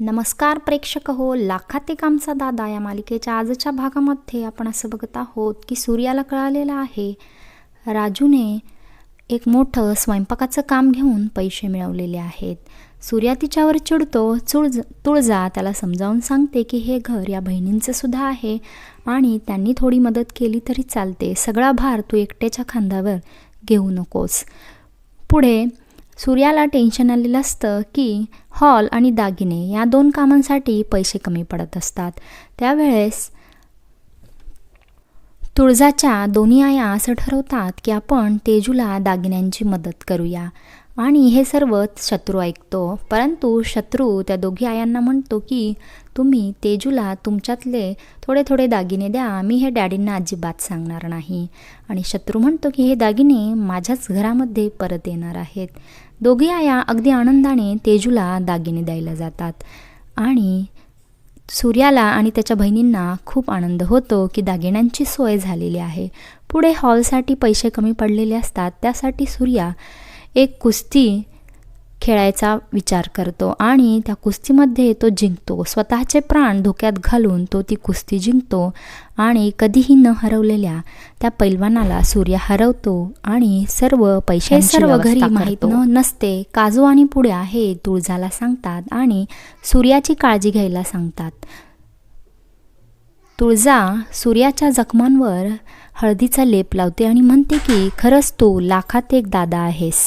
नमस्कार प्रेक्षक हो लाखातिक आमचा दादा या मालिकेच्या आजच्या भागामध्ये आपण असं बघत आहोत की सूर्याला कळालेलं आहे राजूने एक मोठं स्वयंपाकाचं काम घेऊन पैसे मिळवलेले आहेत. सूर्या तिच्यावर चिडतो चुळज तुळजा त्याला समजावून सांगते की हे घर या बहिणींचं सुद्धा आहे आणि त्यांनी थोडी मदत केली तरी चालते. सगळा भार तू एकट्याच्या खांद्यावर घेऊ नकोस. पुढे सूर्याला टेन्शन आलेलं असतं की हॉल आणि दागिने या दोन कामांसाठी पैसे कमी पडत असतात. त्यावेळेस तुळजाच्या दोन्ही आया असं ठरवतात की आपण तेजूला दागिन्यांची मदत करूया. आणि हे सर्व शत्रू ऐकतो. परंतु शत्रू त्या दोघी आयांना म्हणतो की तुम्ही तेजूला तुमच्यातले थोडे थोडे दागिने द्या. मी हे डॅडींना अजिबात सांगणार नाही. आणि शत्रू म्हणतो की हे दागिने माझ्याच घरामध्ये परत येणार आहेत. दोघी आया अगदी आनंदाने तेजूला दागिने द्यायला जातात. आणि सूर्याला आणि त्याच्या बहिणींना खूप आनंद होतो की दागिन्यांची सोय झालेली आहे. पुढे हॉलसाठी पैसे कमी पडलेले असतात त्यासाठी सूर्या एक कुस्ती खेळायचा विचार करतो आणि त्या कुस्तीमध्ये तो जिंकतो. स्वतःचे प्राण धोक्यात घालून तो ती कुस्ती जिंकतो आणि कधीही न हरवलेल्या त्या पैलवानाला सूर्य हरवतो आणि सर्व पैसे सर्व घरी माहीत नसते. काजू आणि पुड्या हे तुळजाला सांगतात आणि सूर्याची काळजी घ्यायला सांगतात. तुळजा सूर्याच्या जखमांवर हळदीचा लेप लावते आणि म्हणते की खरंच तू लाखात एक दादा आहेस.